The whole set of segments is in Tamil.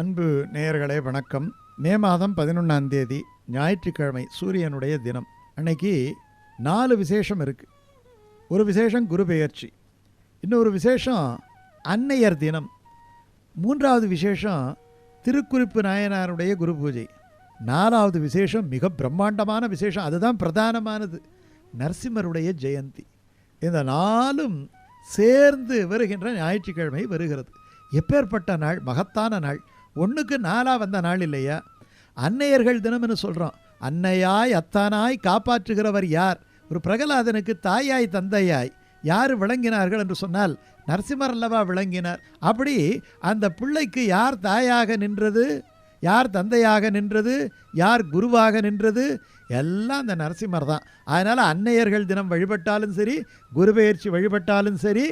அன்பு நேயர்களே வணக்கம். மே மாதம் பதினொன்றாம் தேதி ஞாயிற்றுக்கிழமை சூரியனுடைய தினம். அன்னைக்கு நாலு விசேஷம் இருக்குது ஒரு விசேஷம் குரு பெயர்ச்சி இன்னொரு விசேஷம் அன்னையர் தினம். மூன்றாவது விசேஷம் திருக்குறிப்பு நாயனாருடைய குரு பூஜை. நாலாவது விசேஷம் மிக பிரம்மாண்டமான விசேஷம். அதுதான் பிரதானமானது. நரசிம்மருடைய ஜெயந்தி. இந்த நாளும் சேர்ந்து வருகின்ற ஞாயிற்றுக்கிழமை வருகிறது. எப்பேற்பட்ட நாள்? மகத்தான நாள். ஒன்றுக்கு நாளாக வந்த நாள் இல்லையா? அன்னையர்கள் தினம்னு சொல்கிறோம் அன்னையாய் அத்தானாய் காப்பாற்றுகிறவர் யார்? ஒரு பிரகலாதனுக்கு தாயாய் தந்தையாய் யார் விளங்கினார்கள் என்று சொன்னால் நரசிம்மர் அல்லவா விளங்கினார். அப்படி அந்த பிள்ளைக்கு யார் தாயாக நின்றது? யார் தந்தையாக நின்றது? யார் குருவாக நின்றது? எல்லாம் அந்த நரசிம்மர் தான் அதனால் அன்னையர்கள் தினம் வழிபட்டாலும் சரி குருபெயர்ச்சி வழிபட்டாலும் சரி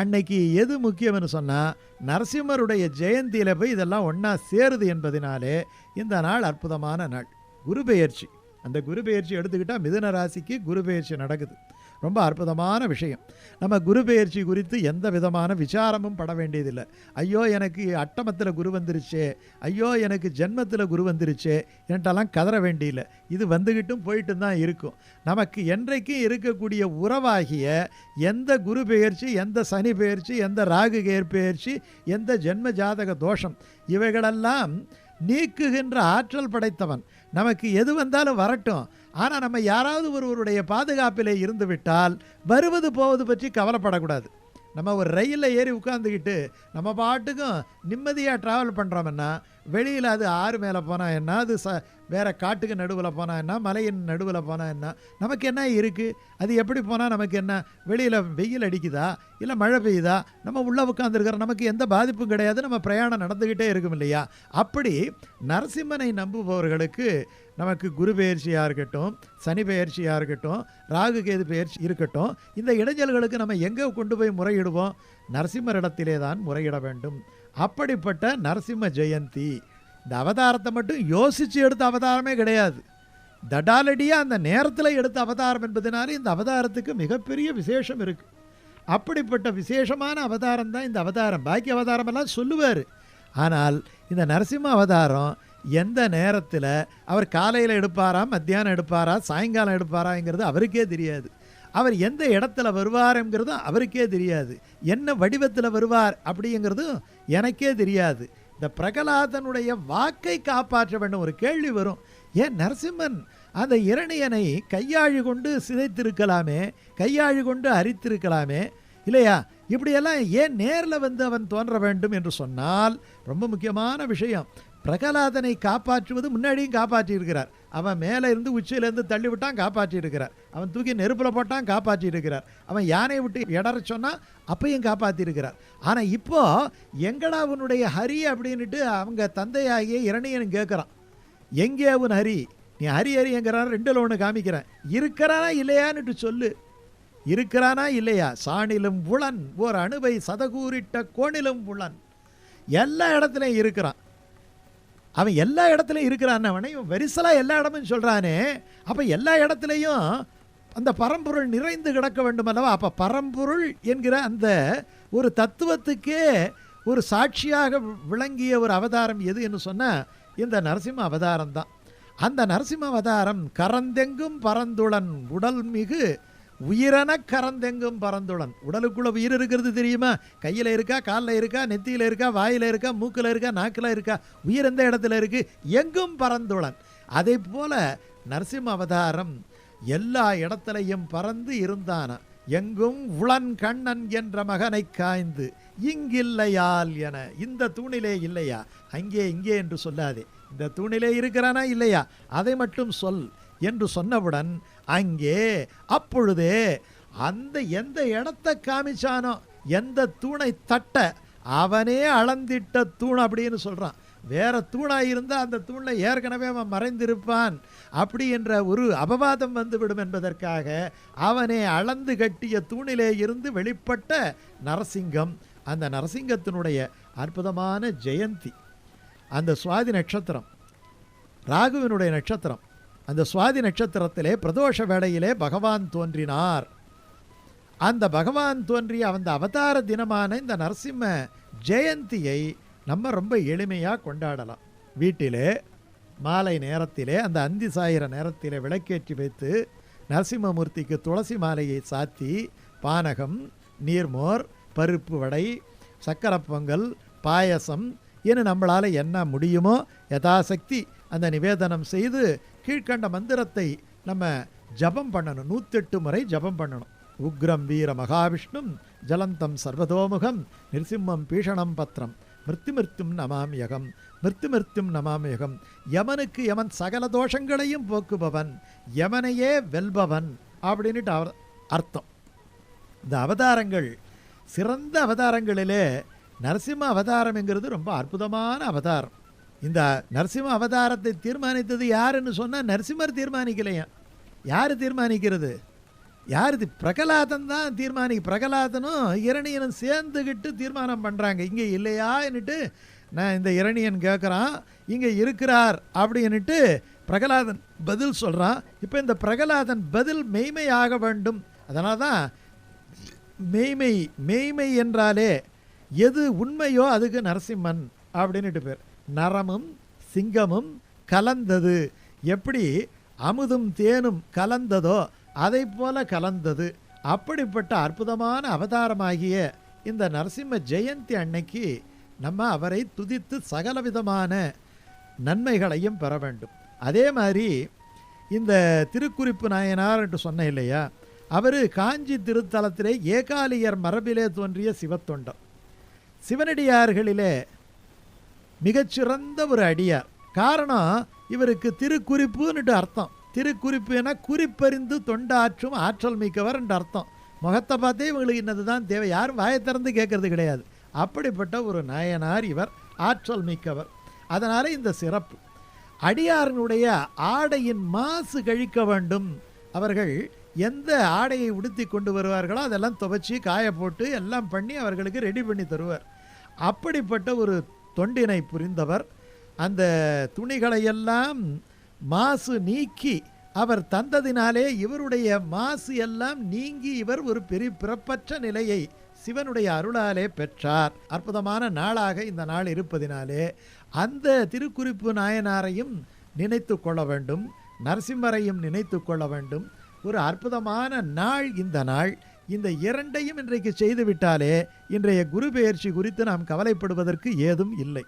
அன்னைக்கு எது முக்கியம்னு சொன்னால் நரசிம்மருடைய ஜெயந்தியில் போய் இதெல்லாம் ஒன்றா சேருது என்பதினாலே இந்த நாள் அற்புதமான நாள். குருபெயர்ச்சி அந்த குருபெயர்ச்சி எடுத்துக்கிட்டால் மிதுன ராசிக்கு குருபெயர்ச்சி நடக்குது. ரொம்ப அற்புதமான விஷயம். நம்ம குரு பயிற்சி குறித்து எந்த விதமான விசாரமும் பட வேண்டியதில்லை. ஐயோ எனக்கு அட்டமத்தில் குரு வந்துருச்சே. ஐயோ எனக்கு ஜென்மத்தில் குரு வந்துருச்சே. என்கிட்டலாம் கதற வேண்டியில்லை. இது வந்துக்கிட்டும் போயிட்டு தான் இருக்கும். நமக்கு என்றைக்கும் இருக்கக்கூடிய உறவாகிய எந்த குரு பெயர்ச்சி எந்த சனி பெயர்ச்சி எந்த ராகு கேர் பெயர்ச்சி எந்த ஜென்ம ஜாதக தோஷம் இவைகளெல்லாம் நீக்குகின்ற ஆற்றல் படைத்தவன். நமக்கு எது வந்தாலும் வரட்டும். ஆனால் நம்ம யாராவது ஒருவருடைய பாதுகாப்பிலே இருந்து விட்டால் வருவது போவது பற்றி கவலைப்படக்கூடாது. நம்ம ஒரு ரயிலில் ஏறி உட்காந்துக்கிட்டு நம்ம பாட்டுக்கும் நிம்மதியாக ட்ராவல் பண்ணுறோம்னா வெளியில் அது ஆறு மேலே போனால் என்ன அது ச வேறு காட்டுக்கு நடுவில் போனால் என்ன மலையின் நடுவில் போனால் என்ன நமக்கு என்ன இருக்குது அது எப்படி போனால் நமக்கு என்ன? வெளியில் வெயில் அடிக்குதா? இல்லை மழை பெய்யுதா? நம்ம உள்ளே உட்காந்துருக்கிற நமக்கு எந்த பாதிப்பும் கிடையாது. நம்ம பிரயாணம் நடந்துக்கிட்டே இருக்கும் இல்லையா? அப்படி நரசிம்மனை நம்புபவர்களுக்கு நமக்கு குரு பெயர்ச்சியாக இருக்கட்டும் சனி பயிற்சியாக இருக்கட்டும் ராகு கேது பயிற்சி இருக்கட்டும் இந்த இடைஞ்சல்களுக்கு நம்ம எங்கே கொண்டு போய் முறையிடுவோம்? நரசிம்மரிடத்திலே தான் முறையிட வேண்டும். அப்படிப்பட்ட நரசிம்ம ஜெயந்தி இந்த அவதாரத்தை மட்டும் யோசித்து எடுத்த அவதாரமே கிடையாது. தடாலடியாக அந்த நேரத்தில் எடுத்த அவதாரம் என்பதனால இந்த அவதாரத்துக்கு மிகப்பெரிய விசேஷம் இருக்குது அப்படிப்பட்ட விசேஷமான அவதாரம் தான் இந்த அவதாரம். பாக்கி அவதாரமெல்லாம் சொல்லுவார். ஆனால் இந்த நரசிம்ம அவதாரம் எந்த நேரத்தில் அவர் காலையில் எடுப்பாரா மத்தியானம் எடுப்பாரா சாயங்காலம் எடுப்பாராங்கிறது அவருக்கே தெரியாது. அவர் எந்த இடத்துல வருவாருங்கிறதும் அவருக்கே தெரியாது. என்ன வடிவத்தில் வருவார் அப்படிங்கிறதும் எனக்கே தெரியாது. இந்த பிரகலாதனுடைய வாக்கை காப்பாற்ற வேண்டும் ஒரு கேள்வி வரும். ஏன் நரசிம்மன் அந்த இரணியனை கையாழி கொண்டு சிதைத்திருக்கலாமே கையாழி கொண்டு அரித்திருக்கலாமே? இல்லையா? இப்படியெல்லாம் ஏன் நேரில் வந்து அவன் தோன்ற வேண்டும் என்று சொன்னால் ரொம்ப முக்கியமான விஷயம். பிரகலாதனை காப்பாற்றுவது முன்னாடியும் காப்பாற்றி இருக்கிறார் அவன் மேலே இருந்து உச்சியிலேருந்து தள்ளி விட்டான் காப்பாற்றி இருக்கிறார் அவன் தூக்கி நெருப்பில் போட்டான் காப்பாற்றி இருக்கிறார் அவன் யானை விட்டு இடற சொன்னால் அப்பையும் காப்பாற்றி இருக்கிறார் ஆனால் இப்போ எங்கடா உன்னுடைய ஹரி அப்படின்ட்டு அவங்க தந்தையாகிய இரணியன் கேட்குறான் எங்கே உன் ஹரி? நீ ஹரி ஹரி எங்கிறான் ரெண்டில் ஒன்று காமிக்கிறேன். இருக்கிறானா இல்லையான்னுட்டு சொல்லு. இருக்கிறானா இல்லையா? சாணிலும் புலன் ஓர் அணுவை சதகூரிட்ட கோணிலும் புலன் எல்லா இடத்துலையும் இருக்கிறான். அவன் எல்லா இடத்துலையும் இருக்கிறான் அவனை இவன் வரிசலாக எல்லா இடமும் சொல்கிறானே அப்போ எல்லா இடத்துலையும் அந்த பரம்பொருள் நிறைந்து கிடக்க வேண்டும் அல்லவா? அப்போ பரம்பொருள் என்கிற அந்த ஒரு தத்துவத்துக்கே ஒரு சாட்சியாக விளங்கிய ஒரு அவதாரம் எது என்று சொன்னால் இந்த நரசிம்ம அவதாரம் தான். அந்த நரசிம்ம அவதாரம் கரந்தெங்கும் பரந்துளன் உடல் மிகு உயிரென கரந்தெங்கும் பரந்துளன் உடலுக்குள்ளே உயிர் இருக்கிறது தெரியுமா? கையில் இருக்கா காலில் இருக்கா நெத்தியில் இருக்கா வாயில் இருக்கா மூக்கில் இருக்கா நாக்கில் இருக்கா? உயிர் எந்த இடத்துல இருக்கு? எங்கும் பரந்துளன் அதே போல நரசிம்ம அவதாரம் எல்லா இடத்துலையும் பறந்து இருந்தான? எங்கும் உளன் கண்ணன் என்ற மகனை காய்ந்து இங்கில்லையால் என. இந்த தூணிலே இல்லையா? அங்கே இங்கே என்று சொல்லாதே. இந்த தூணிலே இருக்கிறானா? இல்லையா? அதை மட்டும் சொல் என்று சொன்னவுடன் அங்கே அப்பொழுதே அந்த எந்த இடத்தை காமிச்சானோ எந்த தூணை தட்ட அவனே அளந்திட்ட தூண் அப்படின்னு சொல்கிறான் வேற தூணாக இருந்தால் அந்த தூணில் ஏற்கனவே அவன் மறைந்திருப்பான் அப்படி என்ற ஒரு அபவாதம் வந்துவிடும் என்பதற்காக அவனே அளந்து கட்டிய தூணிலே இருந்து வெளிப்பட்ட நரசிங்கம் அந்த நரசிங்கத்தினுடைய அற்புதமான ஜெயந்தி. அந்த சுவாதி நட்சத்திரம் ராகுவினுடைய நட்சத்திரம் அந்த சுவாதி நட்சத்திரத்திலே பிரதோஷ வேளையிலே பகவான் தோன்றினார். அந்த பகவான் தோன்றிய அந்த அவதார தினமான இந்த நரசிம்ம ஜெயந்தியை நம்ம ரொம்ப எளிமையாக கொண்டாடலாம். வீட்டிலே மாலை நேரத்திலே அந்த அந்தி சாயிற நேரத்திலே விளக்கேற்றி வைத்து நரசிம்மமூர்த்திக்கு துளசி மாலையை சாத்தி பானகம் நீர்மோர் பருப்பு வடை சக்கரை பொங்கல் பாயசம் என நம்மளால் என்ன முடியுமோ யதாசக்தி அந்த நிவேதனம் செய்து கீழ்க்கண்ட மந்திரத்தை நம்ம ஜபம் பண்ணணும். நூற்றெட்டு முறை ஜபம் பண்ணணும். உக்ரம் வீர மகாவிஷ்ணும் ஜலந்தம் சர்வதோமுகம் நிருசிம்மம் பீஷணம் பத்திரம். மிருத்து மிருத்தும் நமாமியகம் மிருத்து மிருத்தும் நமாமியகம் யமனுக்கு யமன் சகல தோஷங்களையும் போக்குபவன். யமனையே வெல்பவன் அப்படின்னுட்டு அவர் அர்த்தம். இந்த அவதாரங்கள் சிறந்த அவதாரங்களிலே நரசிம்ம அவதாரம்ங்கிறது ரொம்ப அற்புதமான அவதாரம். இந்த நரசிம்ம அவதாரத்தை தீர்மானித்தது யாருன்னு சொன்னால் நரசிம்மர் தீர்மானிக்கலையா? யார் தீர்மானிக்கிறது? யார் இது பிரகலாதன் தான் தீர்மானி பிரகலாதனும் இரணியனும் சேர்ந்துக்கிட்டு தீர்மானம் பண்ணுறாங்க இங்கே இல்லையான்னுட்டு நான் இந்த இரணியன் கேட்குறான் இங்கே இருக்கிறார் அப்படின்னுட்டு பிரகலாதன் பதில் சொல்கிறான் இப்போ இந்த பிரகலாதன் பதில் மெய்மையாக வேண்டும். அதனால தான் மெய்மை மெய்மை என்றாலே எது உண்மையோ அதுக்கு நரசிம்மன் அப்படின்னுட்டு பேர். நரமும் சிங்கமும் கலந்தது. எப்படி? அமுதும் தேனும் கலந்ததோ அதை போல கலந்தது. அப்படிப்பட்ட அற்புதமான அவதாரமாகிய இந்த நரசிம்ம ஜெயந்தி அன்னைக்கு நம்ம அவரை துதித்து சகலவிதமான நன்மைகளையும் பெற வேண்டும். அதே மாதிரி இந்த திருக்குறிப்பு நாயனார் என்று சொன்னேன் இல்லையா? அவர் காஞ்சி திருத்தலத்திலே ஏகாலியர் மரபிலே தோன்றிய சிவத்தொண்டர். சிவனடியார்களிலே மிகச்சிறந்த ஒரு அடியார். காரணம் இவருக்கு திருக்குறிப்புன்னுட்டு அர்த்தம். திருக்குறிப்பு என குறிப்பறிந்து தொண்டாற்றும் ஆற்றல் மிக்கவர் என்ற அர்த்தம். முகத்தை பார்த்தே இவங்களுக்கு இன்னது தான் தேவை. யாரும் வாயை திறந்து கேட்கறது கிடையாது. அப்படிப்பட்ட ஒரு நாயனார் இவர். ஆற்றல் மிக்கவர். அதனால் இந்த சிறப்பு. அடியாரனுடைய ஆடையின் மாசு கழிக்க வேண்டும். அவர்கள் எந்த ஆடையை உடுத்தி கொண்டு வருவார்களோ அதெல்லாம் துவைச்சி காய போட்டு எல்லாம் பண்ணி அவர்களுக்கு ரெடி பண்ணி தருவார். அப்படிப்பட்ட ஒரு தொண்டினை புரிந்தவர். அந்த துணிகளையெல்லாம் மாசு நீக்கி அவர் தந்ததினாலே இவருடைய மாசு எல்லாம் நீங்கி இவர் ஒரு பெரிய பிறப்பற்ற நிலையை சிவனுடைய அருளாலே பெற்றார். அற்புதமான நாளாக இந்த நாள் இருப்பதினாலே அந்த திருக்குறிப்பு நாயனாரையும் நினைத்து கொள்ள வேண்டும். நரசிம்மரையும் நினைத்து கொள்ள வேண்டும். ஒரு அற்புதமான நாள் இந்த நாள். இந்த இரண்டையும் இன்றைக்கு செய்துவிட்டாலே இன்றைய குரு பெயர்ச்சி குறித்து நாம் கவலைப்படுவதற்கு ஏதும் இல்லை.